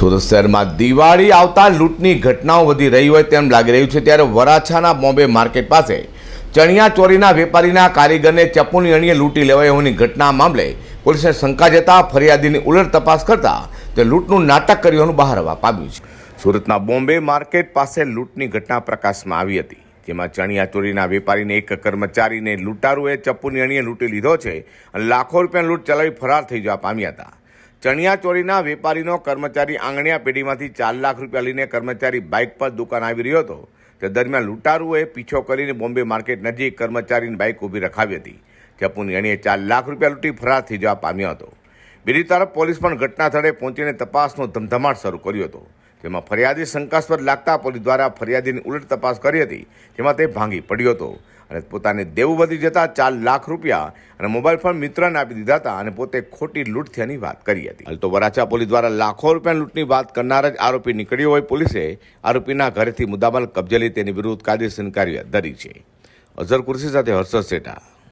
સુરત શહેરમાં દિવાળી આવતા લૂંટની ઘટનાઓ વધી રહી હોય તેમ લાગી રહ્યું છે. ત્યારે વરાછાના બોમ્બે માર્કેટ પાસે ચણિયા ચોરીના વેપારીના કારીગરને ચપ્પુની અણીએ લૂંટી લેવાય હોવાની ઘટના મામલે પોલીસને શંકા જતા ફરિયાદીની ઉલટ તપાસ કરતા તે લૂંટનું નાટક કર્યું બહાર આવવા પામ્યું છે. સુરતના બોમ્બે માર્કેટ પાસે લૂંટની ઘટના પ્રકાશમાં આવી હતી, જેમાં ચણિયા ચોરીના વેપારીને એક કર્મચારીને લૂંટારુએ ચપ્પુની અણીએ લૂંટી લીધો છે અને લાખો રૂપિયાની લૂંટ ચલાવી ફરાર થઈ જવા પામ્યા હતા. ચણિયા ચોરીના વેપારીનો કર્મચારી આંગણિયા પેઢીમાંથી ચાર લાખ રૂપિયા લઈને કર્મચારી બાઇક પર દુકાન આવી રહ્યો હતો. તે દરમિયાન લૂંટારૂએ પીછો કરીને બોમ્બે માર્કેટ નજીક કર્મચારીની બાઇક ઊભી રખાવી હતી. ચપ્પુની અણીએ ચાર લાખ રૂપિયા લૂંટી ફરાર થઈ જવા પામ્યો હતો. બીજી તરફ પોલીસ પણ ઘટના સ્થળે પહોંચીને તપાસનો ધમધમાટ શરૂ કર્યો હતો. તેમાં ફરિયાદી શંકાસ્પદ લાગતા પોલીસ દ્વારા ફરિયાદીની ઉલટ તપાસ કરી હતી, જેમાં તે ભાંગી પડ્યો હતો અને પોતાને દેવું વધી જતા ચાર લાખ રૂપિયા અને મોબાઈલ ફોન મિત્રને આપી દીધા હતા અને પોતે ખોટી લૂંટ થયાની વાત કરી હતી. હાલ તો વરાછા પોલીસ દ્વારા લાખો રૂપિયા લૂંટની વાત કરનાર જ આરોપી નીકળ્યો હોય પોલીસે, આરોપીના ઘરેથી મુદ્દામાલ કબજે લઈ તેની વિરુદ્ધ કાયદેસરની કાર્યવાહી ધરી છે. અઝર કુર્સી સાથે હર્ષદ સેઠા.